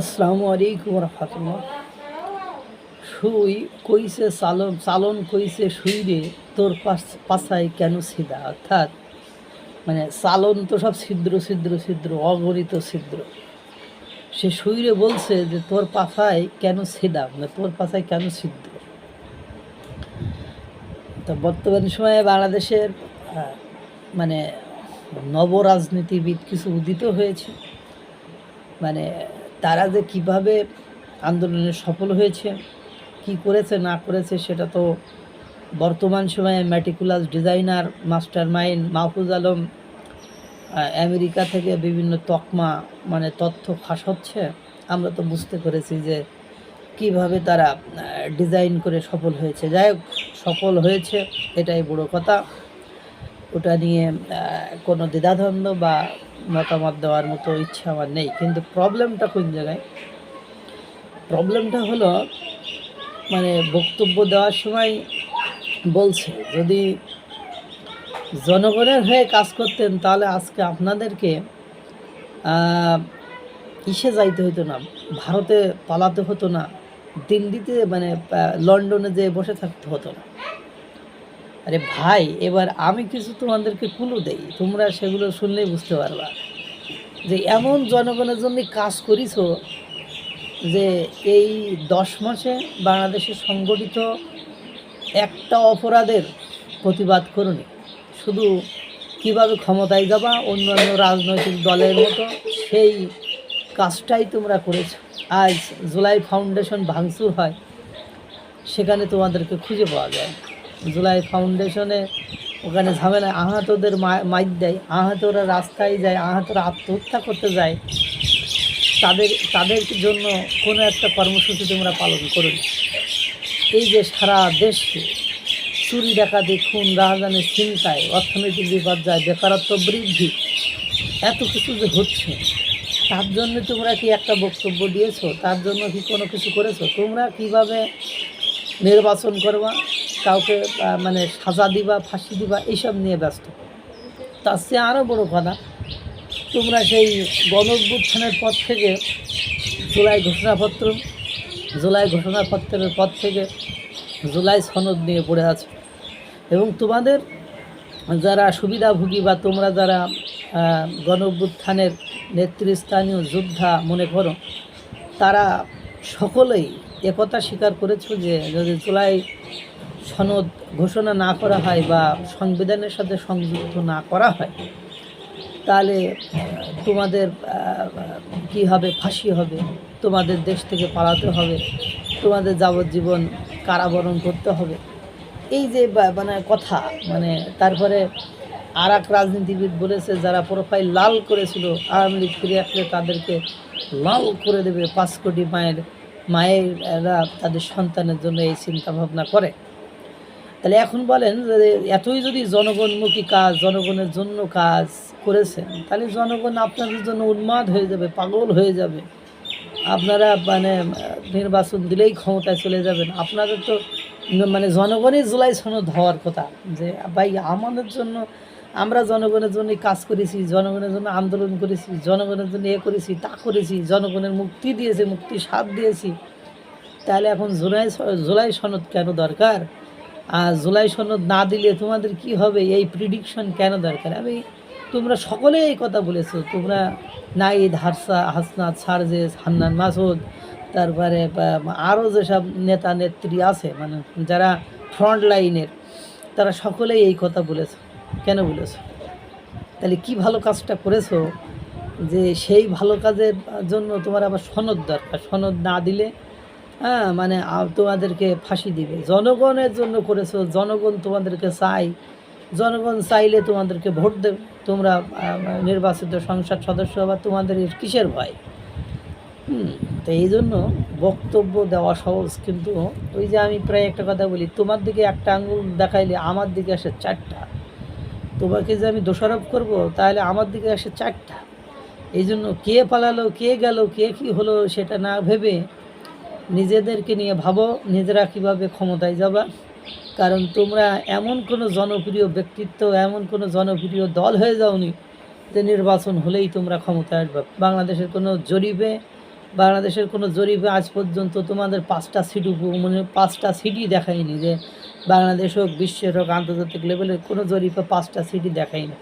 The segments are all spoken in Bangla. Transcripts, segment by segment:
আসসালামু আলাইকুম রহমতুল্লাহ। সুই কইছে চালন চালন কইছে সুই রে তোর পাশ পাশায় কেন সিধা অর্থাৎ মানে চালন তো সব ছিদ্র ছিদ্র ছিদ্র অগণিত ছিদ্র। সে সুইরে বলছে যে তোর পাশায় কেন সিধা মানে তোর পাশায় কেন ছিদ্র? তো বর্তমান সময়ে বাংলাদেশের আহ, মানে নবরাজনীতিবিদ কিছু উদিত হয়েছে। মানে তারা যে কীভাবে আন্দোলনে সফল হয়েছে, কি করেছে, না করেছে, সেটা তো বর্তমান সময়ে meticulous designer master mind Mahfuz Alam America থেকে বিভিন্ন তকমা মানে তথ্য ফাঁস হচ্ছে। আমরা তো বুঝতে পেরেছি যে কীভাবে তারা ডিজাইন করে সফল হয়েছে। যাই হোক, সফল হয়েছে, এটাই বড় কথা। ওটা নিয়ে কোনো দ্বিধাদ্বন্দ্ব বা মতামত দেওয়ার মতো ইচ্ছা আমার নেই, কিন্তু প্রবলেমটা কোন জায়গায়? প্রবলেমটা হলো মানে বক্তব্য দেওয়ার সময় বলছে, যদি জনগণের হয়ে কাজ করতেন, তাহলে আজকে আপনাদেরকে ইসে যাইতে হতো না, ভারতে পালাতে হতো না, দিল্লিতে মানে লন্ডনে যেয়ে বসে থাকতে হতো না। আরে ভাই, এবার আমি কিছু তোমাদেরকে কুলু দেই। তোমরা সেগুলো শুনলেই বুঝতে পারবা। যে এমন জনগণের জন্য কাজ করিছো যে এই দশ মাসে বাংলাদেশে সংগঠিত একটা অপরাধের প্রতিবাদ করুনি। শুধু কীভাবে ক্ষমতায় যাবা, অন্যান্য রাজনৈতিক দলের মতো, সেই কাজটাই তোমরা করেছ। আজ জুলাই ফাউন্ডেশন ভাঙচুর হয়, সেখানে তোমাদেরকে খুঁজে পাওয়া যায়। জুলাই ফাউন্ডেশনে ওখানে ঝামেলা, আহতদের মাইক দেয়, আহতরা রাস্তায় যায়, আহতরা আত্মহত্যা করতে যায়। তাদের তাদের জন্য কোনো একটা কর্মসূচি তোমরা পালন করুন এই যে সারা দেশকে চুরি ডাকাতি, খুন রাহাজানি চিন্তায় অর্থনৈতিক বিপর্যয় বেকারত্ব বৃদ্ধি, এত কিছু যে হচ্ছে, তার জন্য তোমরা কি একটা বক্তব্য দিয়েছ? তার জন্য কি কোনো কিছু করেছ? তোমরা কীভাবে নির্বাচন করবা? কাউকে মানে সাজা দিবা ফাঁসি দিবা এইসব নিয়ে ব্যস্ত। তার চেয়ে আরও বড় কথা তোমরা সেই গণ অভ্যুত্থানের পর থেকে জুলাই ঘোষণাপত্র জুলাই ঘোষণাপত্রের পর থেকে জুলাই সনদ নিয়ে পড়ে আছো। এবং তোমাদের যারা সুবিধাভোগী বা তোমরা যারা আহ, গণ অভ্যুত্থানের নেতৃস্থানীয় যোদ্ধা মনে করো তারা সকলেই একথা স্বীকার করেছ যে যদি জুলাই সনদ ঘোষণা না করা হয় বা সংবিধানের সাথে সংযুক্ত না করা হয়, তাহলে তোমাদের কি হবে, ফাঁসি হবে, তোমাদের দেশ থেকে পালাতে হবে, তোমাদের যাবজ্জীবন কারাবরণ করতে হবে। এই যে মানে কথা মানে তারপরে আর এক রাজনীতিবিদ বলেছে, যারা প্রোফাইল লাল করেছিল, আওয়ামী লীগ ফিরে আসলে তাদেরকে লাল করে দেবে পাঁচ কোটি মায়ের, মায়েরা তাদের সন্তানের জন্য এই চিন্তা ভাবনা করে। তাহলে এখন বলেন যে এতই যদি জনগণমুখী কাজ, জনগণের জন্য কাজ করেছেন, তাহলে জনগণ আপনাদের জন্য উন্মাদ হয়ে যাবে, পাগল হয়ে যাবে। আপনারা মানে নির্বাচন দিলেই ক্ষমতায় চলে যাবেন। আপনাদের তো মানে জনগণই জুলাই সনদ হওয়ার কথা যে, ভাই, আমাদের জন্য আমরা জনগণের জন্য কাজ করেছি, জনগণের জন্য আন্দোলন করেছি, জনগণের জন্য এ করেছি, তা করেছি, জনগণের মুক্তি দিয়েছে, মুক্তি সাথ দিয়েছি। তাহলে এখন জুলাই জুলাই সনদ কেন দরকার? জুলাই সনদ না দিলে তোমাদের কি হবে? এই প্রিডিকশন কেন দরকার? আমি, তোমরা সকলে এই কথা বলেছ। তোমরা নাইদ হারসা হাসনাত সারজেস হান্নান মাসুদ তারপরে আরও যেসব নেতা, নেত্রী আছে মানে যারা ফ্রন্ট লাইনের তারা সকলেই এই কথা বলেছে। কেন বলেছ? তাহলে কি ভালো কাজটা করেছ যে সেই ভালো কাজের জন্য তোমার আবার সনদ দরকার? সনদ না দিলে হ্যাঁ মানে তোমাদেরকে ফাঁসি দিবে। জনগণের জন্য করেছ, জনগণ তোমাদেরকে চাই। জনগণ চাইলে তোমাদেরকে ভোট দেবে। তোমরা নির্বাচিত সংসদ সদস্য হবা তোমাদের কিসের ভয়? হুম, তো এই জন্য বক্তব্য দেওয়া সহজ, কিন্তু ওই যে আমি প্রায় একটা কথা বলি, তোমার দিকে একটা আঙুল দেখাইলে আমার দিকে আসে চারটা। তোমাকে যে আমি দোষারোপ করব, তাহলে আমার দিকে আসে চারটা। এই জন্য কে পালালো, কে গেল, কে কি হলো, সেটা না ভেবে নিজেদেরকে নিয়ে ভাবো, নিজেরা কীভাবে ক্ষমতায় যাবা। কারণ তোমরা এমন কোনো জনপ্রিয় ব্যক্তিত্ব, এমন কোনো জনপ্রিয় দল হয়ে যাওনি যে নির্বাচন হলেই তোমরা ক্ষমতায় আসবে। বাংলাদেশের কোনো জরিপে, বাংলাদেশের কোনো জরিপে আজ পর্যন্ত তোমাদের পাঁচটা সিট উপ মানে পাঁচটা সিটই দেখায়নি যে বাংলাদেশ হোক, বিশ্বের হোক, আন্তর্জাতিক লেভেলের কোনো জরিপে পাঁচটা সিটই দেখায়নি।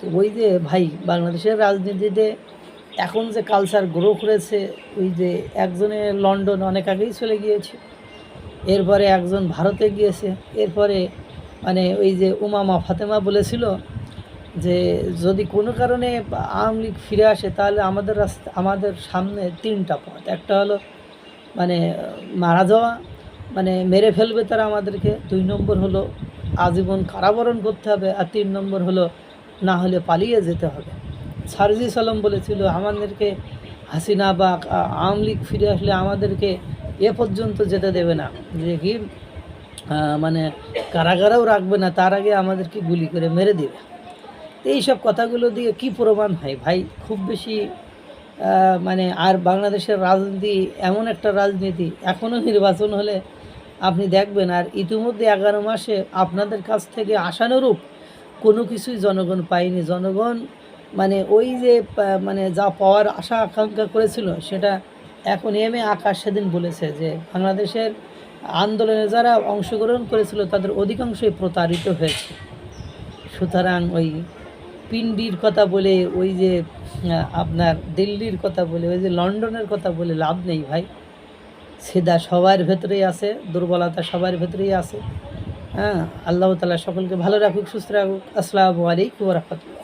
তো ওই যে ভাই, বাংলাদেশের রাজনীতিতে এখন যে কালচার গ্রো করেছে, ওই যে একজনে লন্ডন অনেক আগেই চলে গিয়েছে, এরপরে একজন ভারতে গিয়েছে, এরপরে মানে ওই যে উমামা ফাতেমা বলেছিল যে যদি কোনো কারণে আওয়ামী লীগ ফিরে আসে, তাহলে আমাদের রাস্তা, আমাদের সামনে তিনটা পথ। একটা হলো মানে মারা যাওয়া মানে মেরে ফেলবে তারা আমাদেরকে। দুই নম্বর হলো আজীবন কারাবরণ করতে হবে, আর তিন নম্বর হলো না হলে পালিয়ে যেতে হবে। সারজি সালাম বলেছিল, আমাদেরকে হাসিনা বা আওয়ামী লীগ ফিরে আসলে আমাদেরকে এ পর্যন্ত যেতে দেবে না। যে কি মানে কারাগারেও রাখবে না, তার আগে আমাদেরকে গুলি করে মেরে দেবে। তো এইসব কথাগুলো দিয়ে কি প্রমাণ হয়? ভাই, খুব বেশি মানে আর বাংলাদেশের রাজনীতি, এমন একটা রাজনীতি এখনও নির্বাচন হলে আপনি দেখবেন, আর ইতিমধ্যে এগারো মাসে আপনাদের কাছ থেকে আশানুরূপ কোনো কিছুই জনগণ পায়নি। জনগণ মানে ওই যে মানে যা পাওয়ার আশা, আকাঙ্ক্ষা করেছিল, সেটা এখন এম এ আকাশ সেদিন বলেছে যে, বাংলাদেশের আন্দোলনে যারা অংশগ্রহণ করেছিল, তাদের অধিকাংশই প্রতারিত হয়েছে। সুতরাং ওই পিন্ডির কথা বলে, ওই যে আপনার দিল্লির কথা বলে, ওই যে লন্ডনের কথা বলে লাভ নেই ভাই। সেদা সবার ভেতরেই আছে, দুর্বলতা সবার ভেতরেই আছে। হ্যাঁ আল্লাহ তালা সকলকে ভালো রাখুক, সুস্থ রাখুক। আসসালামু আলাইকুম রহমতুল্লাহ।